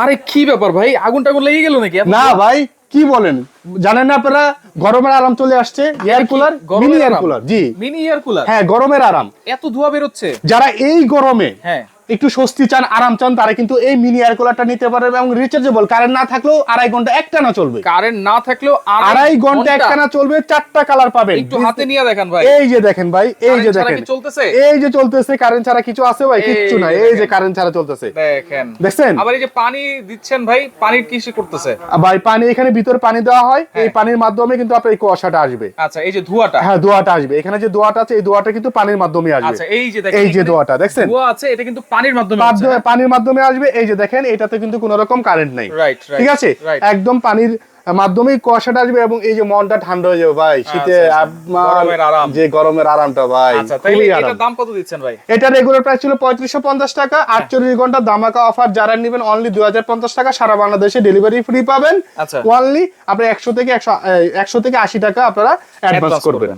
আরে কি ব্যাপার ভাই? আগুন টাগুন লেগে গেল নাকি? না ভাই কি বলেন? জানেন না আপনারা? গরমের আরাম চলে আসছে। Air cooler mini air cooler জি। মিনি এয়ার কুলার হ্যাঁ গরমের আরাম। এত ধোঁয়া বেরোচ্ছে। যারা এই গরমে হ্যাঁ। একটু স্বস্তি চান আরাম চান তারা কিন্তু এই মিনি এয়ার কুলারটা নিতে পারবে এবং রিচার্জেবল কারেন্ট না থাকলেও আড়াই ঘণ্টা একটানা চলবে। কারেন্ট না থাকলেও আড়াই ঘণ্টা একটানা চলবে চারটা কালার পাবেন। একটু হাতে নিয়ে দেখেন ভাই। এই যে দেখেন ভাই এই যে দেখেন। চলতেছে? এই যে চলতেছে কারেন্ট ছাড়া কিছু আছে ভাই? কিচ্ছু যে এই যে কারেন্ট ছাড়া চলতেছে। দেখেন। দেখছেন? আবার এই যে পানি দিচ্ছেন ভাই পানির কিসে করতেছে? ভাই পানি এখানে ভিতরে পানি দেওয়া হয়। এই হ্যাঁ। পানির মাধ্যমে কিন্তু আপনার এই কুয়াশাটা আসবে। আচ্ছা এই যে ধোঁয়াটা। হ্যাঁ দোয়াটা আসবে। এখানে যে দোয়াটা আছে এই দোয়াটা কিন্তু পানির মাধ্যমে আসবে। আচ্ছা এই যে দেখেন এই যে দোয়াটা দেখছেন? ধোঁয়া আছে এটা কিন্তু পানির মাধ্যমে পানির মাধ্যমে আসবে। এই যে দেখেন এটাতে কিন্তু কোনো রকম কারেন্ট নেই। ঠিক আছে? একদম পানির মাধ্যমেই কুয়াশাটা আসবে এবং এই যে মনটা ঠান্ডা হয়ে যাবে ভাই। শীতে আচ্ছা, আচ্ছা। আপনার গরমের আরাম। যে গরমের আরামটা ভাই আচ্ছা দাম কত দিচ্ছেন ভাই? এটা রেগুলার প্রাইস ছিল পঁয়ত্রিশশো পঞ্চাশ টাকা। আটচল্লিশ ঘণ্টা দামাকা অফার যারা নেবেন অনলি দুই হাজার পঞ্চাশ টাকা সারা বাংলাদেশে ডেলিভারি ফ্রি পাবেন। আচ্ছা। অনলি আপনি একশো থেকে একশো একশো থেকে আশি টাকা আপনারা অ্যাডভান্স করবেন।